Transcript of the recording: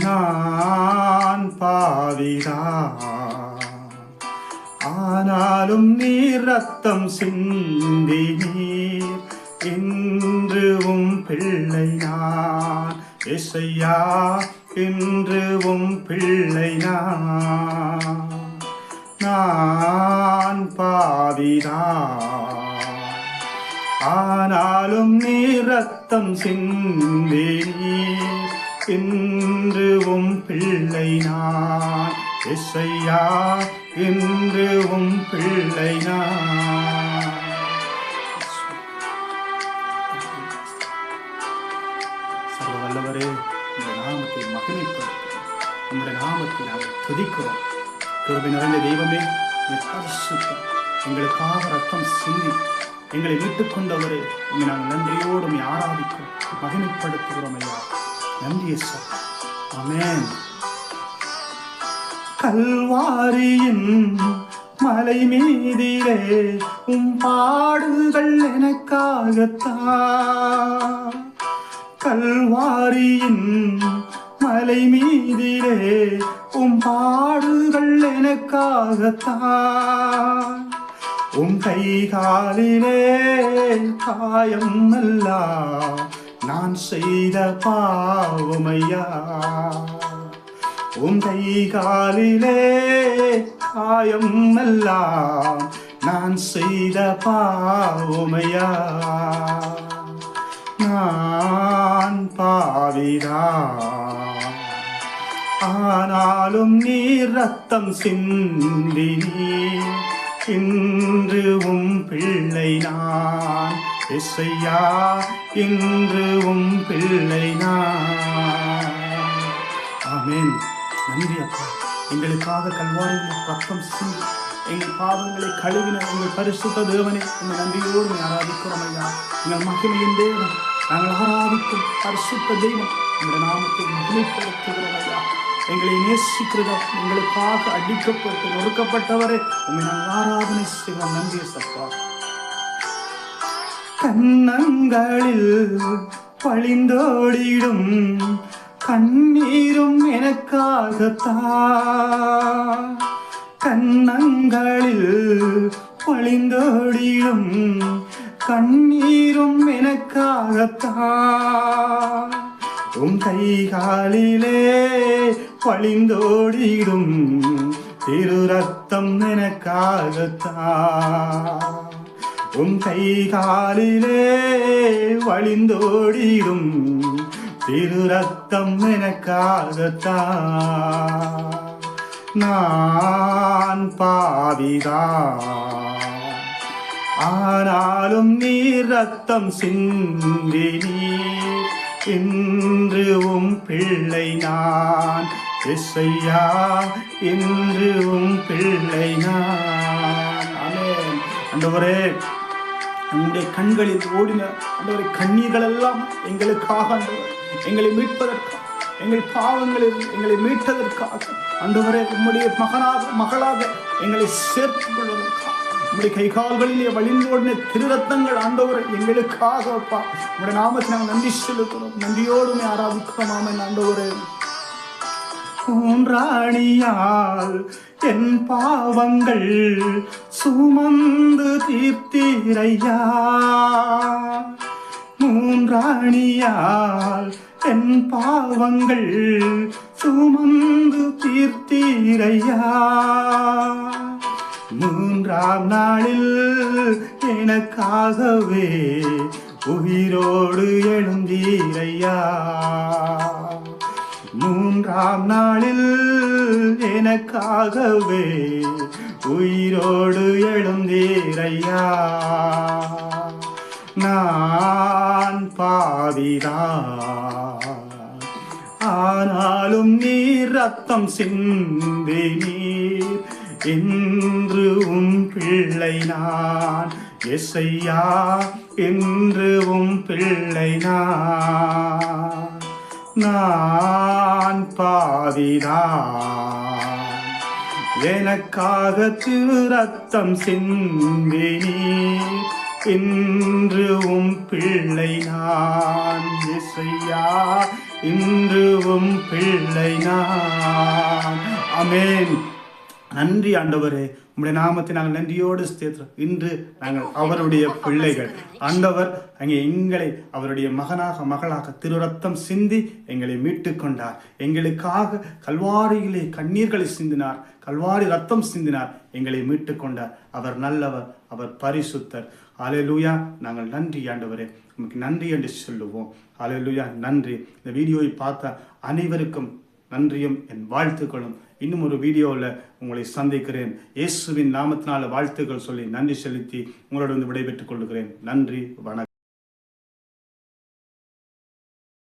நான் பாவிதா. ஆனாலும் நீர் ரத்தம் சிந்தி நீர். இன்று உம் பிள்ளை நான். இசையா இன்று உம் பிள்ளை நான். நான் பாவிதா. ஆனாலும் நீ ரத்தம் சிந்தி இன்று உம் பிள்ளை நான். இசையா இன்று உம் பிள்ளை நான். சர்வ வல்லவரே இந்த நாமத்தை மகிமைப்படுத்தும் உங்களுடைய நாமத்தை நாங்கள் துதிக்கிறோம். கிருபை நிறைந்த தெய்வமே பரிசுத்தம். எங்களுக்காக ரத்தம் சிந்தி எங்களை மீட்டுக் கொண்டவரே உண்மை நாங்கள் நன்றியோடு ஆராதிக்கிறோம். மகிமைப்படுத்துகிறோம் ஐயா. நன்றி சார் அமேன் கல்வாரியின் மலை மீதிலே உம் பாடுகள் எனக்காகத்தான். கல்வாரியின் மலை மீதிலே உம் பாடுகள் எனக்காகத்தான். உம் கைகாலிலே காயம் அல்ல. நான் செய்த பாவமையா? உந்தை காலிலே காயம் எல்லாம் நான் செய்த பாவமையா? நான் பாவிதா. ஆனாலும் நீ ரத்தம் சிந்தி இன்று உம் பிள்ளை நான் இசையா இன்று உம் பிள்ளை நான் ஆமென். நன்றி அப்பா. எங்களுக்காக கல்வாரியில் ரத்தம் சிந்தி எங்கள் பாவங்களை கழுவின எங்கள் பரிசுத்த தேவனை உங்கள் நன்றியோடு உம்மை ஆராதிக்கிறோம் ஐயா. எங்கள் மகிமையின் தேவன். நாங்கள் ஆராதிக்கும் பரிசுத்த தெய்வம். எங்கள் நாமத்தை மகிமைப்படுத்துகிறோம் ஐயா. எங்களை நேசிக்கிறதோ எங்களுக்காக அடிக்கப்பட்டு நொறுக்கப்பட்டவரே உண்மை நாங்கள் ஆராதனை செய்வோம். நன்றி சப்பா. கண்ணங்களில் பழிந்தோடிடும் கண்ணீரும் எனக்காகத்தான். கண்ணங்களில் பழிந்தோடிடும் கண்ணீரும் எனக்காகத்தான். உம் கைகாலிலே பழிந்தோடிடும் திரு ரத்தம் எனக்காகத்தான். உன் கை காலிலே வழிந்தோடிடும் திரு ரத்தம் எனக்காகத்தான் நான் பாவிதா. ஆனாலும் நீ ரத்தம் சிந்தினி இன்று உம் பிள்ளை நான். இசையா இன்று உம் பிள்ளை நான். ஆமென். ஆண்டவரே நம்முடைய கண்களில் ஓடின ஆண்டவரை கண்ணீர்கள் எல்லாம் எங்களுக்காக எங்களை மீட்பதற்காக எங்கள் பாவங்களில் எங்களை மீட்டதற்காக ஆண்டவரே உம்முடைய மகனாக மகளாக எங்களை சேர்த்துக் கொள்வதற்காக உங்களுடைய கை கால்களிலே வழிந்து ஓடின திருரத்தங்கள் ஆண்டவர் எங்களுக்காக வைப்பா உங்களுடைய நாமத்தை நாங்கள் நன்றி செலுத்துகிறோம். நன்றியோடுமே ஆராதிக்கிறோம். ஆமன். ஆண்டவரே. பூன்றாணியால் என் பாவங்கள் சுமந்து தீர்த்தீரையா. மூன்றாணியால் என் பாவங்கள் சுமந்து தீர்த்தீரையா. மூன்றாம் நாளில் எனக்காகவே உயிரோடு எழுந்தீரையா. மூன்றாம் நாளில் எனக்காகவே உயிரோடு எழுந்தீரையா. நான் பாவிதா. ஆனாலும் நீர் ரத்தம் சிந்தி நீர். என்று உன் பிள்ளை நான். எஸ்ஐயா என்று உன் பிள்ளை நான். நான் பாவிதான் எனக்காக திரு ரத்தம் சிந்தி நீர் இன்று உம் பிள்ளை நான் இசையா. இன்றுவும் பிள்ளை நான். அமேன். நன்றி ஆண்டவரே. உங்களுடைய நாமத்தை நாங்கள் நன்றியோடு சேர்த்துறோம் இன்று நாங்கள் அவருடைய பிள்ளைகள். ஆண்டவர் அங்கே எங்களை அவருடைய மகனாக மகளாக திருரத்தம் சிந்தி எங்களை மீட்டு கொண்டார் எங்களுக்காக கல்வாரியிலே கண்ணீர்களை சிந்தினார். கல்வாரி ரத்தம் சிந்தினார். எங்களை மீட்டு கொண்டார் அவர் நல்லவர் அவர் பரிசுத்தர். அலையலூயா நாங்கள் நன்றி ஆண்டவரே. உமக்கு நன்றி என்று சொல்லுவோம். அலையலூயா நன்றி. இந்த வீடியோவை பார்த்த அனைவருக்கும் நன்றியும் என் வாழ்த்துக்களும். இன்னும் ஒரு வீடியோவில் உங்களை சந்திக்கிறேன். இயேசுவின் நாமத்தினால வாழ்த்துக்கள் சொல்லி நன்றி செலுத்தி உங்களோட வந்து விடைபெற்றுக் கொள்கிறேன். நன்றி வணக்கம்.